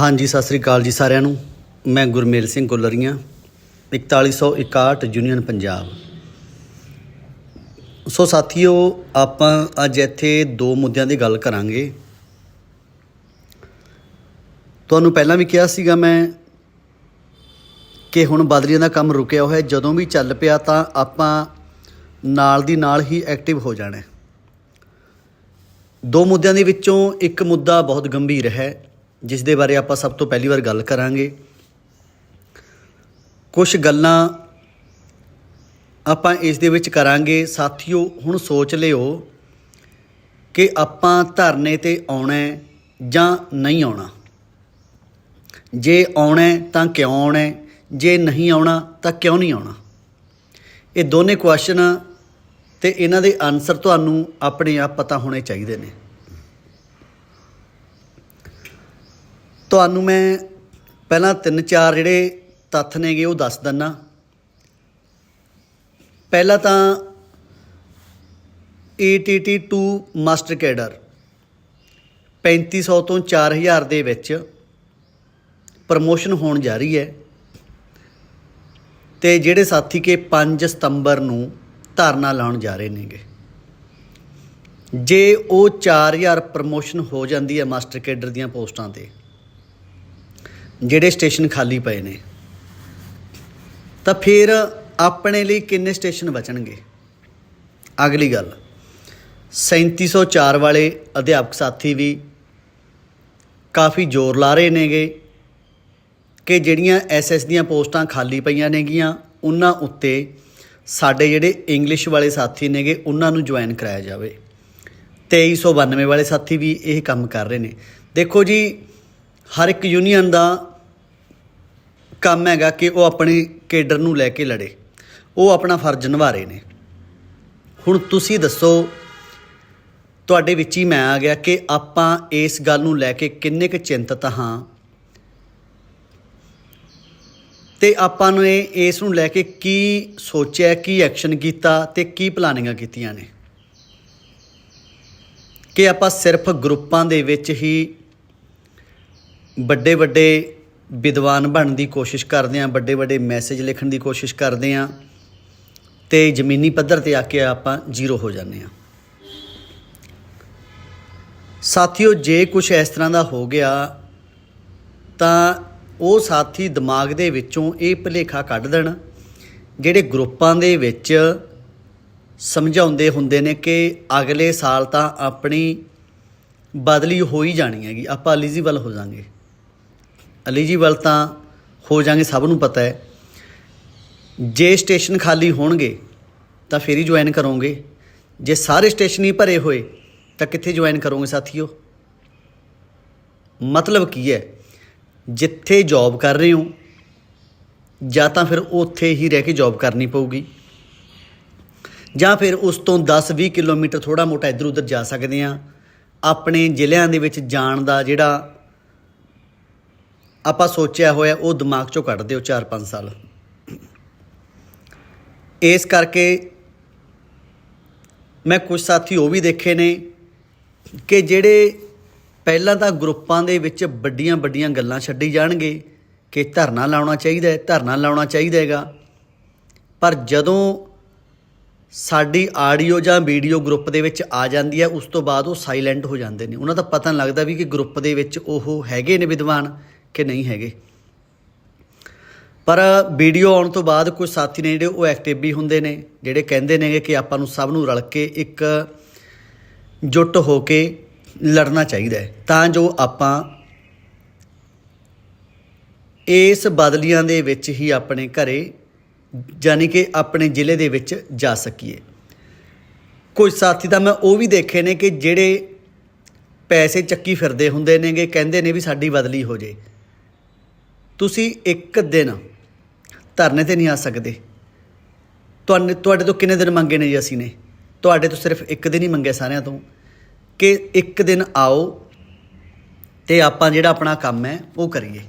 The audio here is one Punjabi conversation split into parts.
ਹਾਂਜੀ, ਸਤਿ ਸ੍ਰੀ ਅਕਾਲ ਜੀ ਸਾਰਿਆਂ ਨੂੰ। ਮੈਂ ਗੁਰਮੇਲ ਸਿੰਘ ਗੁੱਲਰੀਆਂ 4161 ਯੂਨੀਅਨ ਪੰਜਾਬ। ਸੋ ਸਾਥੀਓ, ਆਪਾਂ ਅੱਜ ਇੱਥੇ ਦੋ ਮੁੱਦਿਆਂ ਦੀ ਗੱਲ ਕਰਾਂਗੇ। ਤੁਹਾਨੂੰ ਪਹਿਲਾਂ ਵੀ ਕਿਹਾ ਸੀਗਾ ਮੈਂ ਕਿ ਹੁਣ ਬਦਲੀਆਂ ਦਾ ਕੰਮ ਰੁਕਿਆ ਹੋਇਆ, ਜਦੋਂ ਵੀ ਚੱਲ ਪਿਆ ਤਾਂ ਆਪਾਂ ਨਾਲ ਦੀ ਨਾਲ ਹੀ ਐਕਟਿਵ ਹੋ ਜਾਣਾ ਦੋ ਮੁੱਦਿਆਂ ਦੇ ਵਿੱਚੋਂ ਇੱਕ ਮੁੱਦਾ ਬਹੁਤ ਗੰਭੀਰ ਹੈ। ਜਿਸ ਦੇ ਬਾਰੇ ਆਪਾਂ ਸਭ ਤੋਂ ਪਹਿਲੀ ਵਾਰ ਗੱਲ ਕਰਾਂਗੇ। ਕੁਝ ਗੱਲਾਂ ਆਪਾਂ ਇਸ ਦੇ ਵਿੱਚ ਕਰਾਂਗੇ। ਸਾਥੀਓ, ਹੁਣ ਸੋਚ ਲਿਓ ਕਿ ਆਪਾਂ ਧਰਨੇ ਤੇ ਆਉਣਾ ਜਾਂ ਨਹੀਂ ਆਉਣਾ। ਜੇ ਆਉਣਾ ਤਾਂ ਕਿਉਂ ਆਉਣਾ ਜੇ ਨਹੀਂ ਆਉਣਾ ਤਾਂ ਕਿਉਂ ਨਹੀਂ ਆਉਣਾ? ਇਹ ਦੋਨੇ ਕੁਐਸਚਨ ਤੇ ਇਹਨਾਂ ਦੇ ਆਨਸਰ ਤੁਹਾਨੂੰ ਆਪਣੇ ਆਪ ਪਤਾ ਹੋਣੇ ਚਾਹੀਦੇ ਨੇ। ਤੁਹਾਨੂੰ ਮੈਂ ਪਹਿਲਾਂ ਤਿੰਨ ਚਾਰ ਜਿਹੜੇ ਤੱਥ ਨੇਗੇ ਉਹ ਦੱਸ ਦਿੰਨਾ। ਪਹਿਲਾ ਤਾਂ ETT2 ਮਾਸਟਰ ਕੈਡਰ 3500 ਤੋਂ 4000 ਦੇ ਵਿੱਚ ਪ੍ਰਮੋਸ਼ਨ ਹੋਣ ਜਾ ਰਹੀ ਹੈ ਤੇ ਜਿਹੜੇ ਸਾਥੀ ਕੇ 5 ਸਤੰਬਰ ਨੂੰ ਧਰਨਾ ਲਾਉਣ ਜਾ ਰਹੇ ਨੇਗੇ। ਜੇ ਉਹ 4000 ਪ੍ਰਮੋਸ਼ਨ ਹੋ ਜਾਂਦੀ ਹੈ ਮਾਸਟਰ ਕੈਡਰ ਦੀਆਂ ਪੋਸਟਾਂ ਤੇ ਜਿਹੜੇ ਸਟੇਸ਼ਨ ਖਾਲੀ ਪਏ ਨੇ, ਤਾਂ ਫਿਰ ਆਪਣੇ ਲਈ ਕਿੰਨੇ ਸਟੇਸ਼ਨ ਬਚਣਗੇ? ਅਗਲੀ ਗੱਲ 3704 ਵਾਲੇ ਅਧਿਆਪਕ ਸਾਥੀ ਵੀ ਕਾਫੀ ਜ਼ੋਰ ਲਾ ਰਹੇ ਨੇਗੇ ਕਿ ਜਿਹੜੀਆਂ ਐਸਐਸ ਦੀਆਂ ਪੋਸਟਾਂ ਖਾਲੀ ਪਈਆਂ ਨੇਗੀਆਂ, ਉਹਨਾਂ ਉੱਤੇ ਸਾਡੇ ਜਿਹੜੇ ਇੰਗਲਿਸ਼ ਵਾਲੇ ਸਾਥੀ ਨੇਗੇ, ਉਹਨਾਂ ਨੂੰ ਜੁਆਇਨ ਕਰਾਇਆ ਜਾਵੇ। 2392 ਵਾਲੇ ਸਾਥੀ ਵੀ ਇਹ ਕੰਮ ਕਰ ਰਹੇ ਨੇ। ਦੇਖੋ ਜੀ, ਹਰ ਇੱਕ ਯੂਨੀਅਨ ਦਾ ਕੰਮ ਹੈਗਾ ਕਿ ਉਹ ਆਪਣੇ ਕੇਡਰ ਨੂੰ ਲੈ ਕੇ ਲੜੇ। ਉਹ ਆਪਣਾ ਫਰਜ਼ ਨਿਭਾ ਰਹੇ ਨੇ। ਹੁਣ ਤੁਸੀਂ ਦੱਸੋ, ਤੁਹਾਡੇ ਵਿੱਚ ਹੀ ਮੈਂ ਆ ਗਿਆ ਕਿ ਆਪਾਂ ਇਸ ਗੱਲ ਨੂੰ ਲੈ ਕੇ ਕਿੰਨੇ ਕੁ ਚਿੰਤਤ ਹਾਂ। ਤੇ ਆਪਾਂ ਨੇ ਇਸ ਨੂੰ ਲੈ ਕੇ ਕੀ ਸੋਚਿਆ, ਕੀ ਐਕਸ਼ਨ ਕੀਤਾ ਤੇ ਕੀ ਪਲਾਨਿੰਗਾਂ ਕੀਤੀਆਂ ਨੇ। ਕਿ ਆਪਾਂ ਸਿਰਫ ਗਰੁੱਪਾਂ ਦੇ ਵਿੱਚ ਹੀ ਵੱਡੇ ਵੱਡੇ ਵਿਦਵਾਨ ਬਣਨ ਦੀ ਕੋਸ਼ਿਸ਼ ਕਰਦੇ ਆਂ ਵੱਡੇ ਵੱਡੇ ਮੈਸੇਜ ਲਿਖਣ ਦੀ ਕੋਸ਼ਿਸ਼ ਕਰਦੇ ਆਂ ਤੇ ਜ਼ਮੀਨੀ ਪੱਧਰ ਤੇ ਆ ਕੇ ਆਪਾਂ ਜ਼ੀਰੋ ਹੋ ਜਾਂਦੇ ਆਂ ਸਾਥੀਓ, ਜੇ ਕੁਝ ਇਸ ਤਰ੍ਹਾਂ ਦਾ ਹੋ ਗਿਆ, ਤਾਂ ਉਹ ਸਾਥੀ ਦਿਮਾਗ ਦੇ ਵਿੱਚੋਂ ਇਹ ਭੁਲੇਖਾ ਕੱਢ ਦੇਣ ਜਿਹੜੇ ਗਰੁੱਪਾਂ ਦੇ ਵਿੱਚ ਸਮਝਾਉਂਦੇ ਹੁੰਦੇ ਨੇ ਕਿ ਅਗਲੇ ਸਾਲ ਤਾਂ ਆਪਣੀ ਬਦਲੀ ਹੋ ਹੀ ਜਾਣੀ ਹੈਗੀ, ਆਪਾਂ ਐਲੀਜੀਬਲ ਹੋ ਜਾਾਂਗੇ। ਐਲੀਜੀਬਲ ਤਾਂ ਹੋ ਜਾਾਂਗੇ ਸਭ ਨੂੰ ਪਤਾ ਹੈ। ਜੇ ਸਟੇਸ਼ਨ ਖਾਲੀ ਹੋਣਗੇ, ਤਾਂ ਫੇਰ ਹੀ ਜੁਆਇਨ ਕਰੋਗੇ। ਜੇ ਸਾਰੇ ਸਟੇਸ਼ਨ ਹੀ ਭਰੇ ਹੋਏ, ਤਾਂ ਕਿੱਥੇ ਜੁਆਇਨ ਕਰੋਗੇ ਸਾਥੀਓ? ਮਤਲਬ ਕੀ ਹੈ? ਜਿੱਥੇ ਜੌਬ ਕਰ ਰਹੇ ਹੋ, ਜਾਂ ਤਾਂ ਫਿਰ ਉੱਥੇ ਹੀ ਰਹਿ ਕੇ ਜੌਬ ਕਰਨੀ ਪਊਗੀ। ਜਾਂ ਫਿਰ ਉਸ ਤੋਂ 10-20 ਕਿਲੋਮੀਟਰ ਥੋੜਾ ਮੋਟਾ ਇੱਧਰ ਉੱਧਰ ਜਾ ਸਕਦੇ ਆ ਆਪਣੇ ਜ਼ਿਲ੍ਹਿਆਂ ਦੇ ਵਿੱਚ ਜਾਣ ਦਾ ਜਿਹੜਾ ਆਪਾਂ ਸੋਚਿਆ ਹੋਇਆ ਉਹ ਦਿਮਾਗ ਚੋਂ ਕੱਢ ਦਿਓ 4-5 ਸਾਲ। ਇਸ ਕਰਕੇ ਮੈਂ ਕੁਝ ਸਾਥੀ ਉਹ ਵੀ ਦੇਖੇ ਨੇ ਕਿ ਜਿਹੜੇ ਪਹਿਲਾਂ ਤਾਂ ਗਰੁੱਪਾਂ ਦੇ ਵਿੱਚ ਵੱਡੀਆਂ ਵੱਡੀਆਂ ਗੱਲਾਂ ਛੱਡੀ ਜਾਣਗੇ ਕਿ ਧਰਨਾ ਲਾਉਣਾ ਚਾਹੀਦਾ ਹੈ, ਧਰਨਾ ਲਾਉਣਾ ਚਾਹੀਦਾ ਹੈਗਾ। ਪਰ ਜਦੋਂ ਸਾਡੀ ਆਡੀਓ ਜਾਂ ਵੀਡੀਓ ਗਰੁੱਪ ਦੇ ਵਿੱਚ ਆ ਜਾਂਦੀ ਹੈ, ਉਸ ਤੋਂ ਬਾਅਦ ਉਹ ਸਾਇਲੈਂਟ ਹੋ ਜਾਂਦੇ ਨੇ। ਉਹਨਾਂ ਦਾ ਪਤਾ ਨਹੀਂ ਲੱਗਦਾ ਵੀ ਕਿ ਗਰੁੱਪ ਦੇ ਵਿੱਚ ਉਹ ਹੈਗੇ ਨੇ ਵਿਦਵਾਨ। ਕਿ ਨਹੀਂ ਹੈਗੇ। ਪਰ ਵੀਡੀਓ ਆਉਣ ਤੋਂ ਬਾਅਦ ਕੁਝ ਸਾਥੀ ਨੇ ਜਿਹੜੇ ਉਹ ਐਕਟਿਵ ਵੀ ਹੁੰਦੇ ਨੇ, ਜਿਹੜੇ ਕਹਿੰਦੇ ਨੇ ਕਿ ਆਪਾਂ ਨੂੰ ਸਭ ਨੂੰ ਰਲ ਕੇ ਇੱਕ ਜੁੱਟ ਹੋ ਕੇ ਲੜਨਾ ਚਾਹੀਦਾ ਹੈ। ਤਾਂ ਜੋ ਆਪਾਂ ਇਸ ਬਦਲੀਆਂ ਦੇ ਵਿੱਚ ਹੀ ਆਪਣੇ ਘਰੇ, ਯਾਨੀ ਕਿ ਆਪਣੇ ਜ਼ਿਲ੍ਹੇ ਦੇ ਵਿੱਚ ਜਾ ਸਕੀਏ। ਕੁਝ ਸਾਥੀ ਤਾਂ ਮੈਂ ਉਹ ਵੀ ਦੇਖੇ ਨੇ ਕਿ ਜਿਹੜੇ ਪੈਸੇ ਚੱਕੀ ਫਿਰਦੇ ਹੁੰਦੇ ਨੇਗੇ, ਕਹਿੰਦੇ ਨੇ ਵੀ ਸਾਡੀ ਬਦਲੀ ਹੋ ਜੇ। ਤੁਸੀਂ ਇੱਕ ਦਿਨ ਧਰਨੇ ਤੇ ਨਹੀਂ ਆ ਸਕਦੇ। ਤੁਹਾਨੂੰ, ਤੁਹਾਡੇ ਤੋਂ ਕਿੰਨੇ ਦਿਨ ਮੰਗੇ ਨੇ ਜੀ ਅਸੀਂ ਨੇ? ਤੁਹਾਡੇ ਤੋਂ ਸਿਰਫ ਇੱਕ ਦਿਨ ਹੀ ਮੰਗੇ ਸਾਰਿਆਂ ਤੋਂ। ਕਿ ਇੱਕ ਦਿਨ ਆਓ ਤੇ ਆਪਾਂ ਜਿਹੜਾ ਆਪਣਾ ਕੰਮ ਹੈ ਉਹ ਕਰੀਏ।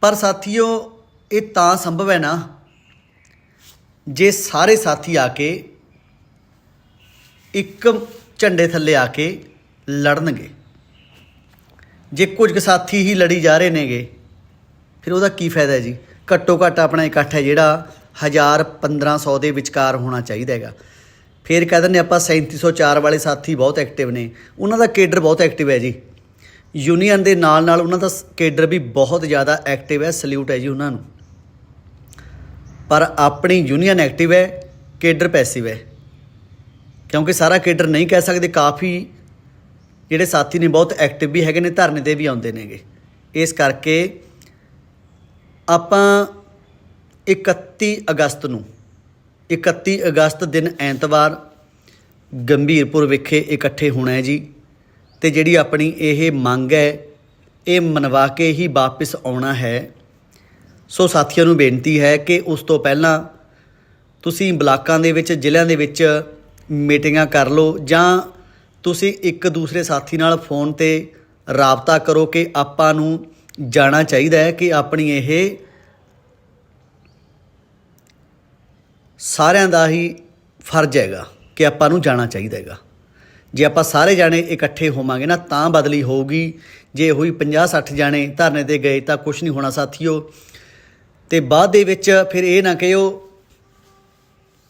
ਪਰ ਸਾਥੀਓ, ਇਹ ਤਾਂ ਸੰਭਵ ਹੈ ਨਾ, ਜੇ ਸਾਰੇ ਸਾਥੀ ਆ ਕੇ ਇੱਕ ਝੰਡੇ ਥੱਲੇ ਆ ਕੇ ਲੜਨਗੇ। ਜੇ ਕੁਝ ਕੁ ਸਾਥੀ ਹੀ ਲੜੀ ਜਾ ਰਹੇ ਨੇਗੇ, ਫਿਰ ਉਹਦਾ ਕੀ ਫਾਇਦਾ ਹੈ ਜੀ? ਘੱਟੋ ਘੱਟ ਆਪਣਾ ਇਕੱਠ ਹੈ ਜਿਹੜਾ 1000 1500 ਦੇ ਵਿਚਕਾਰ ਹੋਣਾ ਚਾਹੀਦਾ ਹੈਗਾ। ਫਿਰ ਕਹਿ ਦਿੰਦੇ ਆਪਾਂ 3704 ਵਾਲੇ ਸਾਥੀ ਬਹੁਤ ਐਕਟਿਵ ਨੇ। ਉਹਨਾਂ ਦਾ ਕੇਡਰ ਬਹੁਤ ਐਕਟਿਵ ਹੈ ਜੀ। ਯੂਨੀਅਨ ਦੇ ਨਾਲ ਨਾਲ ਉਹਨਾਂ ਦਾ ਕੇਡਰ ਵੀ ਬਹੁਤ ਜ਼ਿਆਦਾ ਐਕਟਿਵ ਹੈ ਸਲੂਟ ਹੈ ਜੀ ਉਹਨਾਂ ਨੂੰ। ਪਰ ਆਪਣੀ ਯੂਨੀਅਨ ਐਕਟਿਵ ਹੈ, ਕੇਡਰ ਪੈਸਿਵ ਹੈ। ਕਿਉਂਕਿ ਸਾਰਾ ਕੇਡਰ ਨਹੀਂ ਕਹਿ ਸਕਦੇ, ਕਾਫੀ ਜਿਹੜੇ ਸਾਥੀ ਨੇ ਬਹੁਤ ਐਕਟਿਵ ਵੀ ਹੈਗੇ ਨੇ, ਧਰਨੇ ਤੇ ਵੀ ਆਉਂਦੇ ਨੇਗੇ। ਇਸ ਕਰਕੇ ਆਪਾਂ 31 ਅਗਸਤ ਨੂੰ 31 ਅਗਸਤ ਦਿਨ ਐਤਵਾਰ ਗੰਭੀਰਪੁਰ ਵਿਖੇ ਇਕੱਠੇ ਹੋਣਾ ਹੈ ਜੀ। ਤੇ ਜਿਹੜੀ ਆਪਣੀ ਇਹ ਮੰਗ ਹੈ, ਇਹ ਮਨਵਾ ਕੇ ਹੀ ਵਾਪਸ ਆਉਣਾ ਹੈ। ਸੋ ਸਾਥੀਆਂ ਨੂੰ ਬੇਨਤੀ ਹੈ ਕਿ ਉਸ ਤੋਂ ਪਹਿਲਾਂ ਤੁਸੀਂ ਬਲਾਕਾਂ ਦੇ ਵਿੱਚ, ਜ਼ਿਲ੍ਹਿਆਂ ਦੇ ਵਿੱਚ ਮੀਟਿੰਗਾਂ ਕਰ ਲਓ ਜਾਂ ਤੁਸੀਂ ਇੱਕ ਦੂਸਰੇ ਸਾਥੀ ਨਾਲ ਫੋਨ ਤੇ ਰਾਬਤਾ ਕਰੋ ਕਿ ਆਪਾਂ ਨੂੰ ਜਾਣਾ ਚਾਹੀਦਾ ਹੈ ਕਿ ਆਪਣੀ ਇਹ ਸਾਰਿਆਂ ਦਾ ਹੀ ਫਰਜ਼ ਹੈਗਾ ਕਿ ਆਪਾਂ ਨੂੰ ਜਾਣਾ ਚਾਹੀਦਾ ਹੈਗਾ। ਜੇ ਆਪਾਂ ਸਾਰੇ ਜਾਣੇ ਇਕੱਠੇ ਹੋਵਾਂਗੇ ਨਾ, ਤਾਂ ਬਦਲੀ ਹੋਊਗੀ। ਜੇ ਹੋਈ 50 60 ਜਾਣੇ ਧਰਨੇ ਤੇ ਗਏ ਤਾਂ ਕੁਝ ਨਹੀਂ ਹੋਣਾ ਸਾਥੀਓ। ਤੇ ਬਾਅਦ ਦੇ ਵਿੱਚ ਫਿਰ ਇਹ ਨਾ ਕਹਿਓ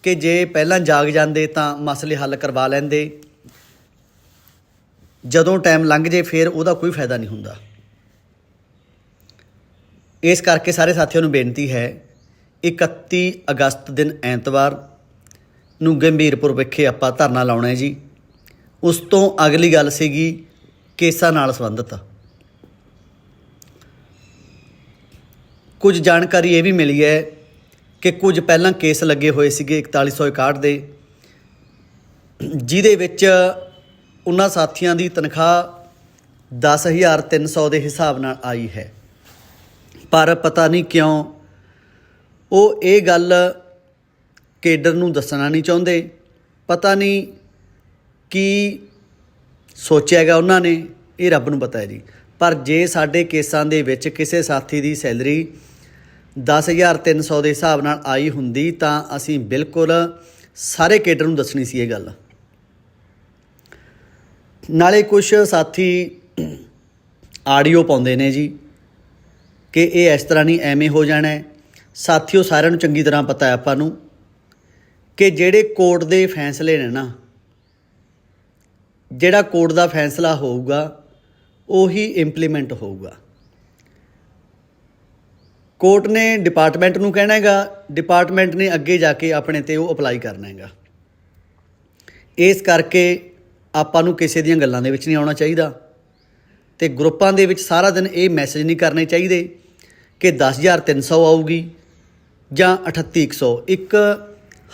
ਕਿ ਜੇ ਪਹਿਲਾਂ ਜਾਗ ਜਾਂਦੇ ਤਾਂ ਮਸਲੇ ਹੱਲ ਕਰਵਾ ਲੈਂਦੇ। ਜਦੋਂ ਟਾਈਮ ਲੰਘ ਜੇ, ਫਿਰ ਉਹਦਾ ਕੋਈ ਫਾਇਦਾ ਨਹੀਂ ਹੁੰਦਾ। ਇਸ ਕਰਕੇ ਸਾਰੇ ਸਾਥੀਆਂ ਨੂੰ ਬੇਨਤੀ ਹੈ 31 ਅਗਸਤ ਦਿਨ ਐਤਵਾਰ ਨੂੰ ਗੰਭੀਰਪੁਰ ਵਿਖੇ ਆਪਾਂ ਧਰਨਾ ਲਾਉਣਾ ਹੈ ਜੀ। ਉਸ ਤੋਂ ਅਗਲੀ ਗੱਲ ਸੀਗੀ ਕੇਸਾਂ ਨਾਲ ਸੰਬੰਧਿਤ। ਕੁਝ ਜਾਣਕਾਰੀ ਇਹ ਵੀ ਮਿਲੀ ਹੈ ਕਿ ਕੁਝ ਪਹਿਲਾਂ ਕੇਸ ਲੱਗੇ ਹੋਏ ਸੀਗੇ 4161 ਦੇ, ਜਿਹਦੇ ਵਿੱਚ ਉਹਨਾਂ ਸਾਥੀਆਂ ਦੀ ਤਨਖਾਹ 10300 ਦੇ ਹਿਸਾਬ ਨਾਲ ਆਈ ਹੈ। ਪਰ ਪਤਾ ਨਹੀਂ ਕਿਉਂ ਉਹ ਇਹ ਗੱਲ ਕੇਡਰ ਨੂੰ ਦੱਸਣਾ ਨਹੀਂ ਚਾਹੁੰਦੇ। ਪਤਾ ਨਹੀਂ ਕੀ ਸੋਚਿਆ ਹੈਗਾ ਉਹਨਾਂ ਨੇ, ਇਹ ਰੱਬ ਨੂੰ ਪਤਾ ਹੈ ਜੀ। ਪਰ ਜੇ ਸਾਡੇ ਕੇਸਾਂ ਦੇ ਵਿੱਚ ਕਿਸੇ ਸਾਥੀ ਦੀ ਸੈਲਰੀ 10300 ਦੇ ਹਿਸਾਬ ਨਾਲ ਆਈ ਹੁੰਦੀ ਤਾਂ ਅਸੀਂ ਬਿਲਕੁਲ ਸਾਰੇ ਕੇਡਰ ਨੂੰ ਦੱਸਣੀ ਸੀ ਇਹ ਗੱਲ। ਨਾਲੇ ਕੁਝ ਸਾਥੀ ਆਡੀਓ ਪਾਉਂਦੇ ਨੇ ਜੀ ਕਿ ਇਹ ਇਸ ਤਰ੍ਹਾਂ ਨਹੀਂ, ਐਵੇਂ ਹੋ ਜਾਣਾ ਹੈ। ਸਾਥੀਓ, ਸਾਰਿਆਂ ਨੂੰ ਚੰਗੀ ਤਰ੍ਹਾਂ ਪਤਾ ਹੈ ਆਪਾਂ ਨੂੰ ਕਿ ਜਿਹੜੇ ਕੋਰਟ ਦੇ ਫੈਸਲੇ ਨੇ ਨਾ, ਜਿਹੜਾ ਕੋਰਟ ਦਾ ਫੈਸਲਾ ਹੋਊਗਾ, ਉਹੀ ਇੰਪਲੀਮੈਂਟ ਹੋਊਗਾ। ਕੋਰਟ ਨੇ ਡਿਪਾਰਟਮੈਂਟ ਨੂੰ ਕਹਿਣਾ ਹੈਗਾ ਡਿਪਾਰਟਮੈਂਟ ਨੇ ਅੱਗੇ ਜਾ ਕੇ ਆਪਣੇ ਤੇ ਉਹ ਅਪਲਾਈ ਕਰਨਾ ਹੈਗਾ। ਇਸ ਕਰਕੇ ਆਪਾਂ ਨੂੰ ਕਿਸੇ ਦੀਆਂ ਗੱਲਾਂ ਦੇ ਵਿੱਚ ਨਹੀਂ ਆਉਣਾ ਚਾਹੀਦਾ। ਤੇ ਗਰੁੱਪਾਂ ਦੇ ਵਿੱਚ ਸਾਰਾ ਦਿਨ ਇਹ ਮੈਸੇਜ ਨਹੀਂ ਕਰਨੇ ਚਾਹੀਦੇ ਕਿ 10300 ਆਊਗੀ ਜਾਂ 38100 ਇੱਕ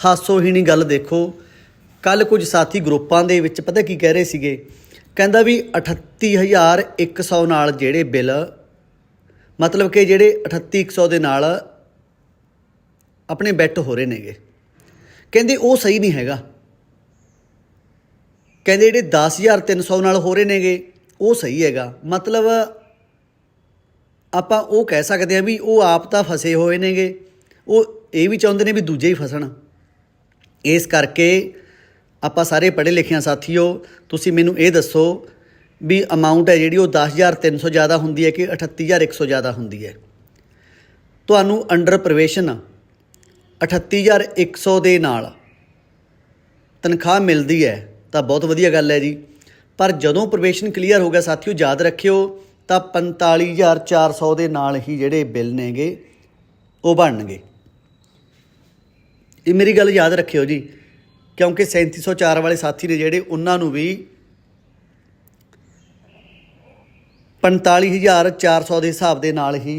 ਹਾਸੋਹੀਣੀ ਗੱਲ ਦੇਖੋ ਕੱਲ ਕੁਝ ਸਾਥੀ ਗਰੁੱਪਾਂ ਦੇ ਵਿੱਚ ਪਤਾ ਕੀ ਕਹਿ ਰਹੇ ਸੀਗੇ? ਕਹਿੰਦਾ ਵੀ 38100 ਨਾਲ ਜਿਹੜੇ ਬਿੱਲ, ਮਤਲਬ ਕਿ ਜਿਹੜੇ 38100 ਦੇ ਨਾਲ ਆਪਣੇ ਬੈਟ ਹੋ ਰਹੇ ਨੇਗੇ। ਕਹਿੰਦੇ ਉਹ ਸਹੀ ਨਹੀਂ ਹੈਗਾ। ਕਹਿੰਦੇ ਜਿਹੜੇ 10300 ਨਾਲ ਹੋ ਰਹੇ ਨੇਗੇ, ਉਹ ਸਹੀ ਹੈਗਾ। ਮਤਲਬ ਆਪਾਂ ਉਹ ਕਹਿ ਸਕਦੇ ਆ ਵੀ ਉਹ ਆਪ ਤਾਂ ਫਸੇ ਹੋਏ ਨੇਗੇ। ਉਹ ਇਹ ਵੀ ਚਾਹੁੰਦੇ ਨੇ ਵੀ ਦੂਜੇ ਹੀ ਫਸਣ। ਇਸ ਕਰਕੇ ਆਪਾਂ ਸਾਰੇ ਪੜ੍ਹੇ ਲਿਖਿਆ ਸਾਥੀਓ, ਤੁਸੀਂ ਮੈਨੂੰ ਇਹ ਦੱਸੋ ਵੀ ਅਮਾਉਂਟ ਹੈ ਜਿਹੜੀ ਉਹ 10300 ਜ਼ਿਆਦਾ ਹੁੰਦੀ ਹੈ ਕਿ 38100 ਜ਼ਿਆਦਾ ਹੁੰਦੀ ਹੈ? ਤੁਹਾਨੂੰ ਅੰਡਰ ਪ੍ਰਵੇਸ਼ਨ 38100 ਦੇ ਨਾਲ ਤਨਖਾਹ ਮਿਲਦੀ ਹੈ। ਤਾਂ ਬਹੁਤ ਵਧੀਆ ਗੱਲ ਹੈ ਜੀ। ਪਰ ਜਦੋਂ ਪ੍ਰੋਬੇਸ਼ਨ ਕਲੀਅਰ ਹੋ ਗਿਆ, ਸਾਥੀਓ, ਯਾਦ ਰੱਖਿਓ, ਤਾਂ 45400 ਦੇ ਨਾਲ ਹੀ ਜਿਹੜੇ ਬਿੱਲ ਨੇਗੇ, ਉਹ ਬਣਨਗੇ। ਇਹ ਮੇਰੀ ਗੱਲ ਯਾਦ ਰੱਖਿਓ ਜੀ, ਕਿਉਂਕਿ 3704 ਵਾਲੇ ਸਾਥੀ ਨੇ ਜਿਹੜੇ, ਉਹਨਾਂ ਨੂੰ ਵੀ 45400 ਦੇ ਹਿਸਾਬ ਦੇ ਨਾਲ ਹੀ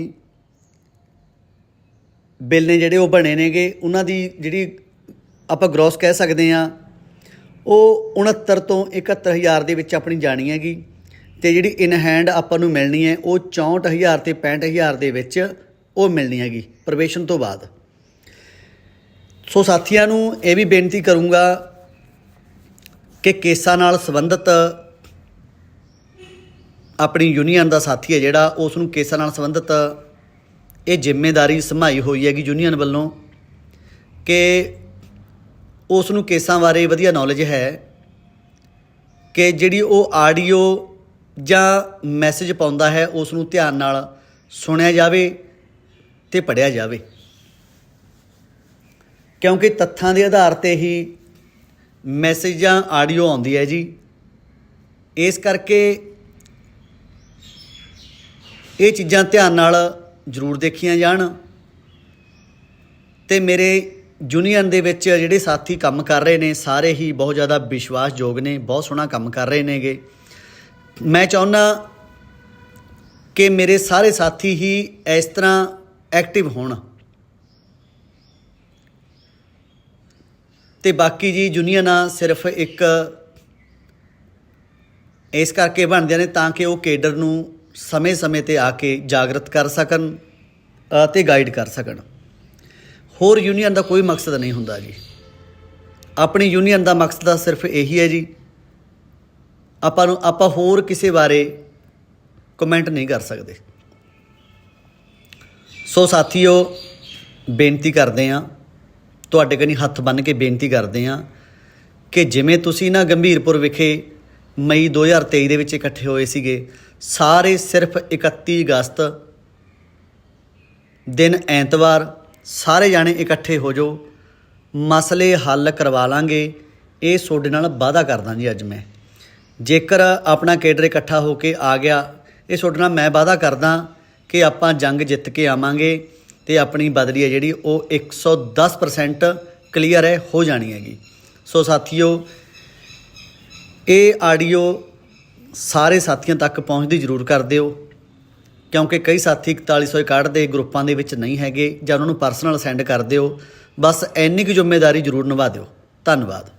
ਬਿੱਲ ਨੇ ਜਿਹੜੇ, ਉਹ ਬਣੇ ਨੇਗੇ। ਉਹਨਾਂ ਦੀ ਜਿਹੜੀ ਆਪਾਂ ਗ੍ਰੋਸ ਕਹਿ ਸਕਦੇ ਆ ਉਹ 69 ਤੋਂ 71000 ਦੇ ਵਿੱਚ ਆਪਣੀ ਜਾਣੀ ਹੈਗੀ। ਤੇ ਜਿਹੜੀ ਇਨ ਹੈਂਡ ਆਪਾਂ ਨੂੰ ਮਿਲਣੀ ਹੈ, ਉਹ 64000 ਤੇ 65000 ਦੇ ਵਿੱਚ ਉਹ ਮਿਲਣੀ ਹੈਗੀ, ਪ੍ਰਵੇਸ਼ਨ ਤੋਂ ਬਾਅਦ। ਸੋ ਸਾਥੀਆਂ ਨੂੰ ਇਹ ਵੀ ਬੇਨਤੀ ਕਰੂੰਗਾ ਕਿ ਕੇਸਾਂ ਨਾਲ ਸੰਬੰਧਿਤ ਆਪਣੀ ਯੂਨੀਅਨ ਦਾ ਸਾਥੀ ਹੈ ਜਿਹੜਾ, ਉਸ ਨੂੰ ਕੇਸਾਂ ਨਾਲ ਸੰਬੰਧਿਤ ਇਹ ਜ਼ਿੰਮੇਵਾਰੀ ਸੰਭਾਈ ਹੋਈ ਹੈਗੀ ਯੂਨੀਅਨ ਵੱਲੋਂ ਕਿ ਉਸ ਨੂੰ ਕੇਸਾਂ ਬਾਰੇ ਵਧੀਆ ਨੌਲੇਜ ਹੈ ਕਿ ਜਿਹੜੀ ਉਹ ਆਡੀਓ ਜਾਂ ਮੈਸੇਜ ਪਾਉਂਦਾ ਹੈ ਉਸ ਨੂੰ ਧਿਆਨ ਨਾਲ ਸੁਣਿਆ ਜਾਵੇ ਤੇ ਪੜ੍ਹਿਆ ਜਾਵੇ। ਕਿਉਂਕਿ ਤੱਥਾਂ ਦੇ ਆਧਾਰ ਤੇ ਹੀ ਮੈਸੇਜ ਜਾਂ ਆਡੀਓ ਆਉਂਦੀ ਹੈ ਜੀ। ਇਸ ਕਰਕੇ ਇਹ ਚੀਜ਼ਾਂ ਧਿਆਨ ਨਾਲ ਜ਼ਰੂਰ ਦੇਖੀਆਂ ਜਾਣ ਤੇ ਮੇਰੇ ਯੂਨੀਅਨ ਦੇ ਵਿੱਚ ਜਿਹੜੇ ਸਾਥੀ ਕੰਮ ਕਰ ਰਹੇ ਨੇ ਸਾਰੇ ਹੀ ਬਹੁਤ ਜ਼ਿਆਦਾ ਵਿਸ਼ਵਾਸਯੋਗ ਨੇ ਬਹੁਤ ਸੋਹਣਾ ਕੰਮ ਕਰ ਰਹੇ ਨੇਗੇ। ਮੈਂ ਚਾਹੁੰਦਾ ਕਿ ਮੇਰੇ ਸਾਰੇ ਸਾਥੀ ਹੀ ਇਸ ਤਰ੍ਹਾਂ ਐਕਟਿਵ ਹੋਣ। ਤੇ ਬਾਕੀ ਜੀ ਯੂਨੀਅਨਾਂ ਸਿਰਫ ਇੱਕ ਇਸ ਕਰਕੇ ਬਣਦੀਆਂ ਨੇ ਤਾਂ ਕਿ ਉਹ ਕੇਡਰ ਨੂੰ ਸਮੇਂ-ਸਮੇਂ ਤੇ ਆ ਕੇ ਜਾਗਰਤ ਕਰ ਸਕਣ ਅ, ਤੇ ਗਾਈਡ ਕਰ ਸਕਣ। ਹੋਰ ਯੂਨੀਅਨ ਦਾ ਕੋਈ ਮਕਸਦ ਨਹੀਂ ਹੁੰਦਾ ਜੀ। ਆਪਣੀ ਯੂਨੀਅਨ ਦਾ ਮਕਸਦ ਤਾਂ ਸਿਰਫ ਇਹੀ ਹੈ ਜੀ। ਆਪਾਂ ਨੂੰ, ਆਪਾਂ ਹੋਰ ਕਿਸੇ ਬਾਰੇ ਕਮੈਂਟ ਨਹੀਂ ਕਰ ਸਕਦੇ। ਸੋ ਸਾਥੀਓ, ਬੇਨਤੀ ਕਰਦੇ ਆ ਤੁਹਾਡੇ ਕਨੀ ਹੱਥ ਬੰਨ੍ਹ ਕੇ ਬੇਨਤੀ ਕਰਦੇ ਆ ਕਿ ਜਿਵੇਂ ਤੁਸੀਂ ਨਾ ਗੰਭੀਰਪੁਰ ਵਿਖੇ ਮਈ 2023 ਦੇ ਵਿੱਚ ਇਕੱਠੇ ਹੋਏ ਸੀਗੇ, ਸਾਰੇ ਸਿਰਫ 31 ਅਗਸਤ ਦਿਨ ਐਤਵਾਰ ਸਾਰੇ ਜਾਣੇ ਇਕੱਠੇ ਹੋ ਜਾਓ। ਮਸਲੇ ਹੱਲ ਕਰਵਾ ਲਾਂਗੇ। ਇਹ ਤੁਹਾਡੇ ਨਾਲ ਵਾਅਦਾ ਕਰਦਾ ਜੀ ਅੱਜ ਮੈਂ। ਜੇਕਰ ਆਪਣਾ ਕੇਡਰ ਇਕੱਠਾ ਹੋ ਕੇ ਆ ਗਿਆ, ਇਹ ਤੁਹਾਡੇ ਨਾਲ ਮੈਂ ਵਾਅਦਾ ਕਰਦਾ ਕਿ ਆਪਾਂ ਜੰਗ ਜਿੱਤ ਕੇ ਆਵਾਂਗੇ ਤੇ ਆਪਣੀ ਬਦਲੀ ਹੈ ਜਿਹੜੀ, ਉਹ 110% ਕਲੀਅਰ ਹੈ, ਹੋ ਜਾਣੀ ਹੈਗੀ। ਸੋ ਸਾਥੀਓ, ਇਹ ਆਡੀਓ ਸਾਰੇ ਸਾਥੀਆਂ ਤੱਕ ਪਹੁੰਚਦੀ ਜ਼ਰੂਰ ਕਰ ਦਿਓ। ਕਿਉਂਕਿ ਕਈ ਸਾਥੀ 4161 ਦੇ ਗਰੁੱਪਾਂ ਦੇ ਵਿੱਚ ਨਹੀਂ ਹੈਗੇ ਜਾਂ ਉਹਨਾਂ ਨੂੰ ਪਰਸਨਲ ਸੈਂਡ ਕਰ ਦਿਓ। ਬਸ ਇੰਨੀ ਕੁ ਜ਼ਿੰਮੇਵਾਰੀ ਜ਼ਰੂਰ ਨਿਭਾ ਦਿਓ। ਧੰਨਵਾਦ।